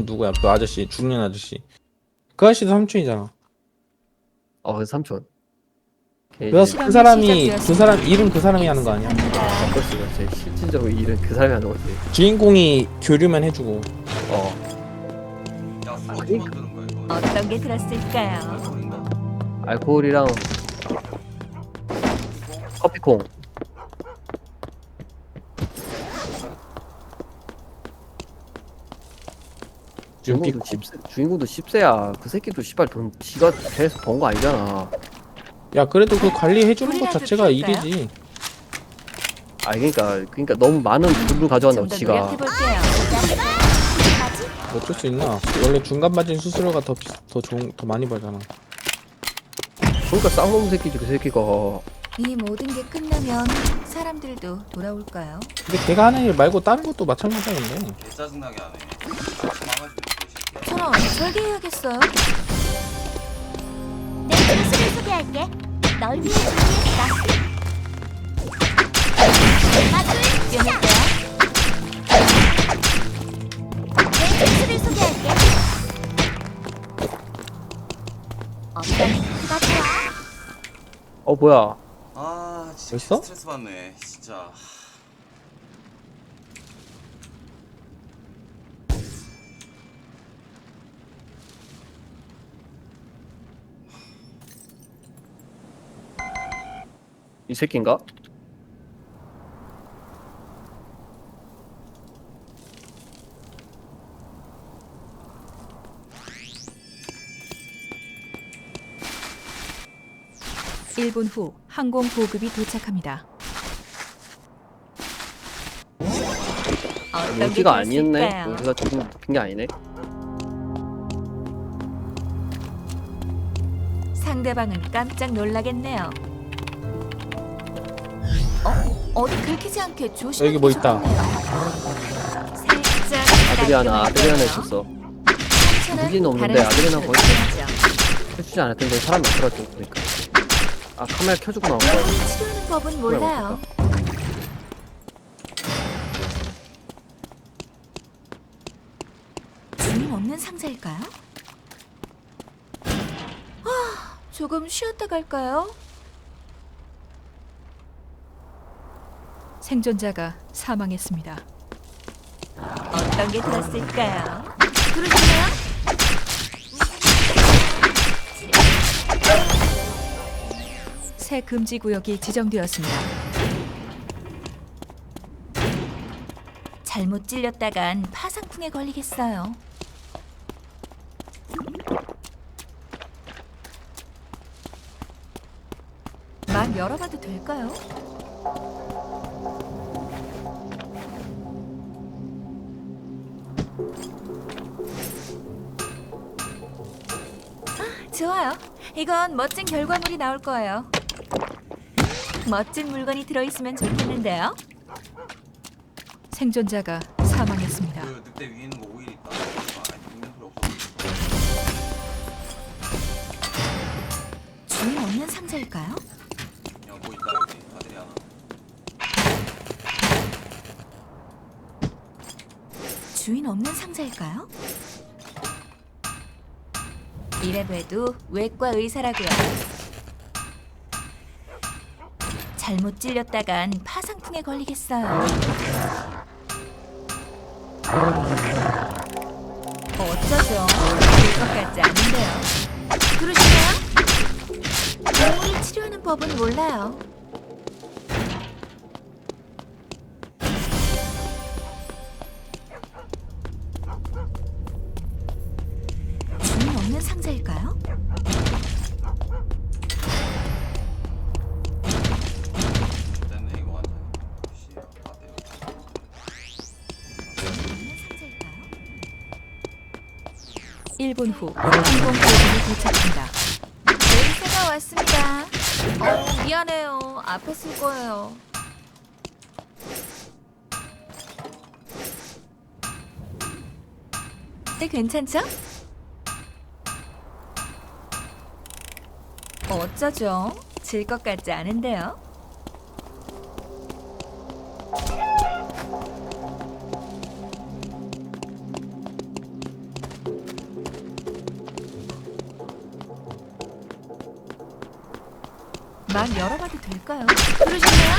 삼촌 누구야? 그 아저씨 중년 아저씨. 그 아저씨도 삼촌이잖아. 어, 그 삼촌. 걔 그, 이제 그 사람이 그 사람 이름 그 사람이 하는 거 아니야? 바꿀 수가 제 실질적으로 일은 그 사람이 하는 거지. 주인공이 교류만 해주고. 어, 어떻게 만드는 거야 이거? 어떤 게 들었을까요? 알코올인가? 알코올이랑 커피콩. 주인공도 윤기콩. 10세, 주인공도 10세야. 그 새끼도 씨발 돈 지가 계속 번 거 아니잖아. 야 그래도 그 관리해주는 것 자체가? 일이지. 아 그러니까 그러니까 너무 많은 돈을 가져간다고 좀더 지가. 노력해볼게요. 어쩔 수 있나? 원래 중간 마진 수수료가 더, 더 좋은 더 많이 벌잖아. 그러니까 쌍놈 새끼지 그 새끼가. 이 모든 게 끝나면 사람들도 돌아올까요? 근데 걔가 하는 일 말고 다른 것도. 개 짜증나게 하네. 망가지네. 저런 설계해야겠어요. 내 기술을 소개할게. 널 위해 준비했어. 마술 시작. 내 기술을 소개할게. 어떤 누가 좋아? 어 뭐야? 아 진짜 벌써? 스트레스 받네 진짜. 이 새끼인가? 일분후 항공 보급이 도착합니다. 어떤 게 여기가 아니었네. 여기가 조금 높은 게 아니네. 상대방은 깜짝 놀라겠네요. 어? 어디 긁히지 않게 조심하게 여기 뭐 있다. 아드리아나 아드리아나. 있었어. 무기는 없는데 아드리아나 거의. 해주지 않을 텐데 사람이 없더라고 보니까. 아 카메라 켜주고 나온 거야. 치료하는 법은 몰라요. 주인 없는 상자일까요? 아, 조금 쉬었다 갈까요? 생존자가 사망했습니다. 어떤 게 들었을까요? 그러시나요? 새 금지 구역이 지정되었습니다. 잘못 찔렸다간 파상풍에 걸리겠어요. 막 열어봐도 될까요? 좋아요. 이건 멋진 결과물이 나올 거예요. 멋진 물건이 들어있으면 좋겠는데요. 생존자가 사망했습니다. 그 늑대 위에 있는 거 오일 있다. 아, 있는 필요 없어. 주인 없는 상자일까요? 뭐 있다 여기 아드리아나. 주인 없는 상자일까요? 이래도 해도 외과 의사라고요. 잘못 찔렸다간 파상풍에 걸리겠어요. 어쩌죠? 될것 같지 않은데요. 그러시나요? 영웅을 치료하는 법은 몰라요. 1분 후 항공 보급이 도착합니다. 의사가 왔습니다. 어, 미안해요. 앞에 쓸 거예요. 네, 괜찮죠? 어쩌죠? 질 것 같지 않은데요? 막 열어봐도 될까요? 그러셨나요?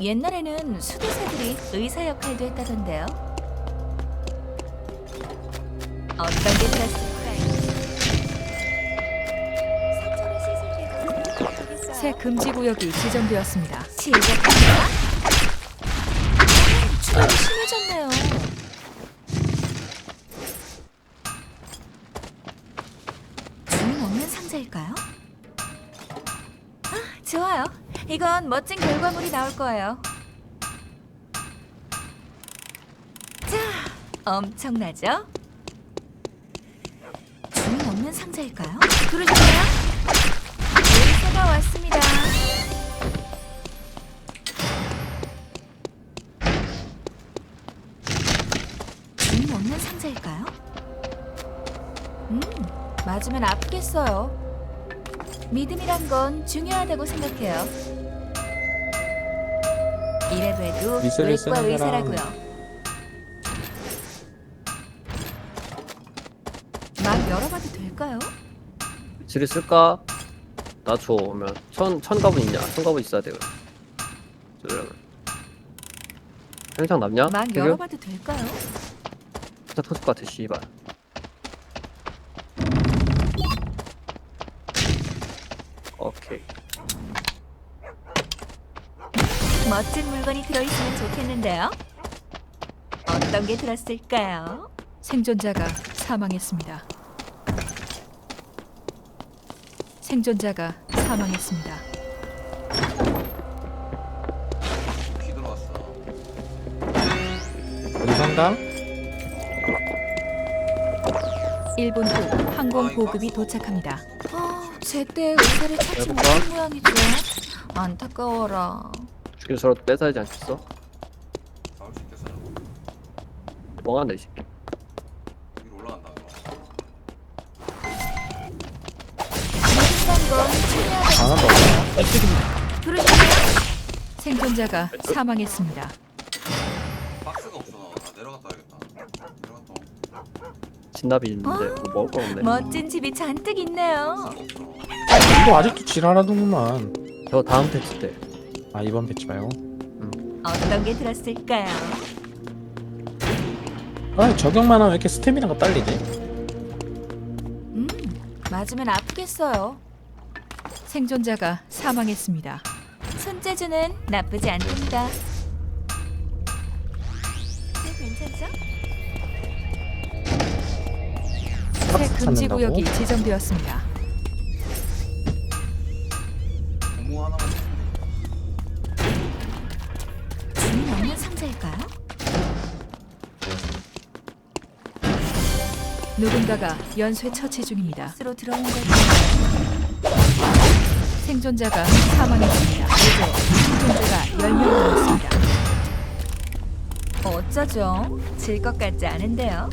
옛날에는 수도사들이 의사 역할도 했다던데요. 어떤 게 들었을까요? 새 금지 구역이 지정되었습니다. 실력합니다. 추락이 심해졌네요. 주인 없는 상자일까요? 아, 좋아요. 이건 멋진 결과물이 나올 거예요. 자, 엄청나죠? 주인 없는 상자일까요? 그러셨나요? 의사가 왔습니다. 맞으면 아프겠어요. 믿음이란 건 중요하다고 생각해요. 이래도 해도 미술을 외과 쓰는 사람. 의사라고요. 막 열어봐도 될까요? 지를 쓸까? 나 줘. 오면 천, 천 갑은 있냐? 천 갑은 있어야 돼. 그러면. 행상 남냐? 막 지금? 열어봐도 될까요? 진짜 터질 것 같아, 씨발. 오케이. 멋진 물건이 들어있으면 좋겠는데요. 어떤 게 들었을까요? 생존자가 사망했습니다. 생존자가 사망했습니다. 피 들어왔어. 어디 상담? 1분 후 항공 보급이 도착합니다. 아, 제때 의사를 찾지? 못한 모양이죠. 안타까워라. 죽인 서로 뺏어야지 않겠어? 싸울 수 있겠어. 멍한다, 이 새끼. 위로 올라간다. 건 중요하다고 안 한다고? 그러셨나요? 생존자가 사망했습니다. 박스가 없어. 나 내려갔다 와야겠다. 내려갔다. 와. 진납이 있는데 아, 뭐 먹을 거 없네. 멋진 집이 잔뜩 있네요. 없어. 이거 아직도 지랄하더구만. 저 다음 때. 아 이번 배치 말고. 어떤 게 들었을까요? 아 적용만 하면 왜 이렇게 스태미나가 딸리지? 음, 맞으면 아프겠어요. 생존자가 사망했습니다. 손재주는 나쁘지 않습니다. 네, 괜찮죠? 새 금지? 구역이 지정되었습니다. 누군가가 연쇄 처치 중입니다. 스로 들어온 거죠. 생존자가 사망했습니다. 이제 생존자가 10명 남았습니다. 어쩌죠? 질 것 같지 않은데요.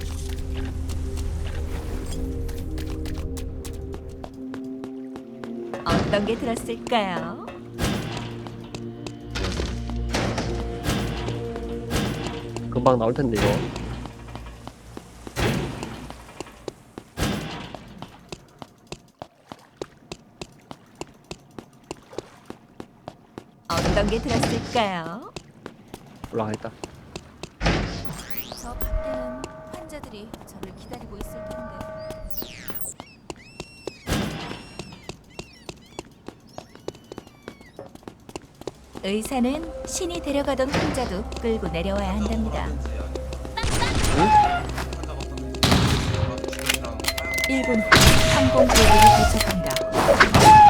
어떤 게 들었을까요? 금방 나올 텐데, 이거. 어떤 게 들었을까요? 올라가겠다. 저 밖에는 환자들이 저를 기다리고 있을 텐데. 의사는 신이 데려가던 환자도 끌고 내려와야 한답니다. 환자가 어떤 주변이랑 1분 후 항공 보급이 도착합니다.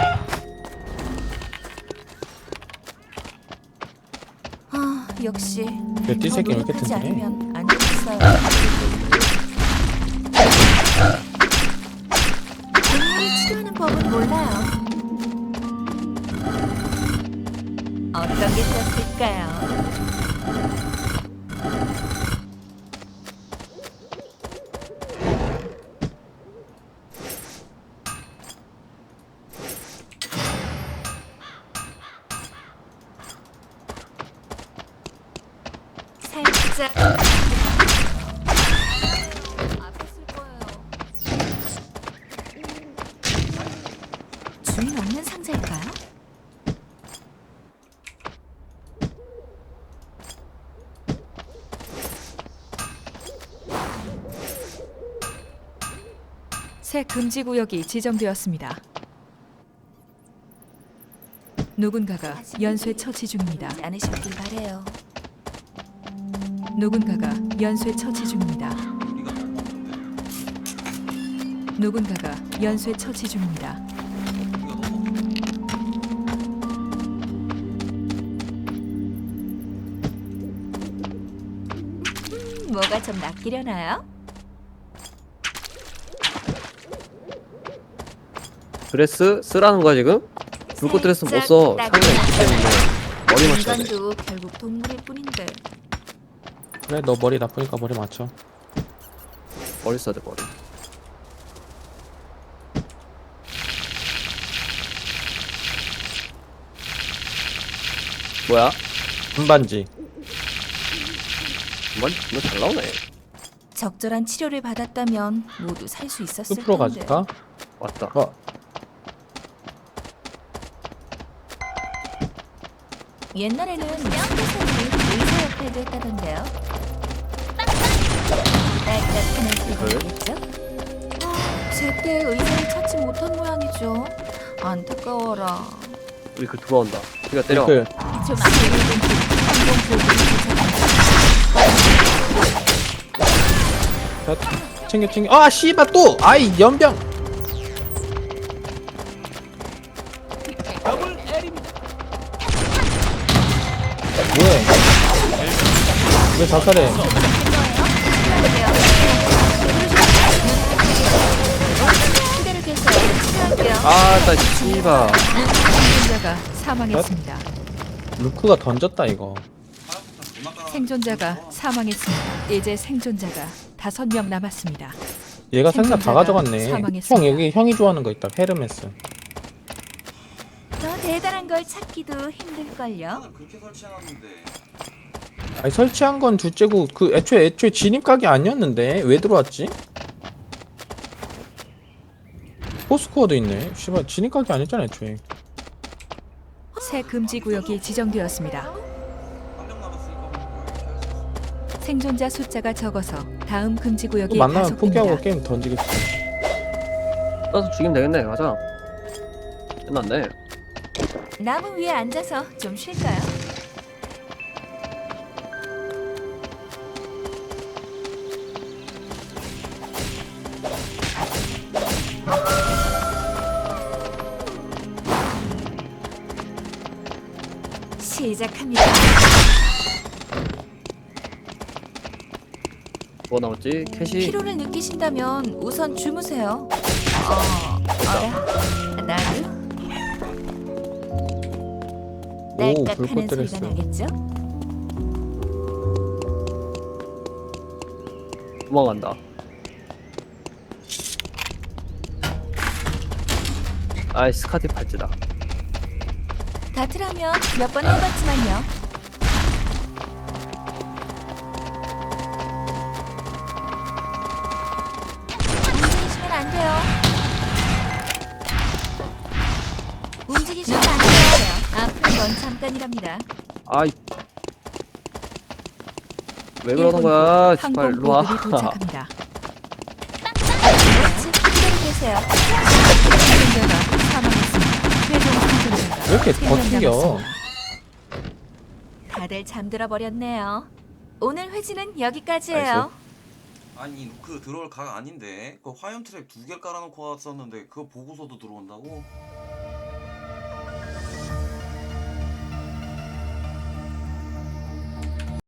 역시 왜 띠새끼 왜 이렇게 노력하지 튼튼해? 않으면 안. 동물을 치료하는 법은 몰라요. 어떤 게 들었을까요? 거예요. 주인 없는 상자일까요? 새 금지 구역이 지정되었습니다. 누군가가 연쇄 처치 중입니다. 않으셨길 바래요. 누군가가 연쇄 처치 중입니다. 누군가가 연쇄 처치 중입니다. 뭐가 좀 낚이려나요? 드레스 쓰라는 거야 지금? 불꽃 드레스 못 써. 살짝 창이가 있기 때문에 머리 맞춰야 돼. 인간도 결국 동물일 뿐인데. 그래 너 머리 나쁘니까 머리 맞춰 머리 써야 돼 머리. 뭐야? 금반지 정말 너잘 나오네. 적절한 치료를 받았다면 모두 살 수 있었을 텐데. 가줄까? 왔다. 어 옛날에는 명대사들이 의사 역할도 했다던데요. 딱딱한 의사겠죠? 제때 의사를 찾지 못한 모양이죠. 안타까워라. 우리 그 들어온다. 우리가 때려. 그 좀 자, 챙겨 챙겨 아 씨발 또 아이 연병 뭐해 왜 자살해 아나 씨발. 생존자가 사망했습니다. 루크가 던졌다 이거 생존자가 사망했습니다. 이제 생존자가 다섯 명 남았습니다. 얘가 생각 다 생존자가 가져갔네 사망했습니다. 형 여기 형이 좋아하는 거 있다 헤르메스 더 대단한 걸 찾기도 힘들걸요. 아니 설치한 건 둘째고 그 애초에 애초에 진입각이 아니었는데 왜 들어왔지? 포스코어도 있네 씨발 진입 각이 아니잖아 애초에 새 금지 구역이 지정되었습니다. 생존자 숫자가 적어서 다음 금지 또 구역이 만나면 포기하고 가속됩니다. 게임 던지겠지 따서 죽이면 되겠네. 가자. 끝났네. 나무 위에 앉아서 좀 쉴까요? 시작합니다. 뭐 나왔지? 캐시. 피로를 느끼신다면 우선 주무세요. 어, 어라, 나도 오 딸깍하는 불꽃 소리가 드레스 나겠죠? 도망간다. 아이 스카티 팔찌다. 다트라면 몇 번 해봤지만요. 움직이시면 안 돼요. 움직이시면 안 돼요. 아픈 건 잠깐이랍니다. 아이. 왜 그러는 거야? 항공 일로 와. 보급이 도착합니다. 그렇지, 그대로 계세요 사망했습니다. 최종 생존자가 왜 이렇게 더 튕겨? 다들 잠들어 버렸네요. 오늘 회지는 여기까지예요. 아니 그 들어올 각 아닌데 그 화염 트랩 두개 깔아놓고 왔었는데 그거 보고서도 들어온다고?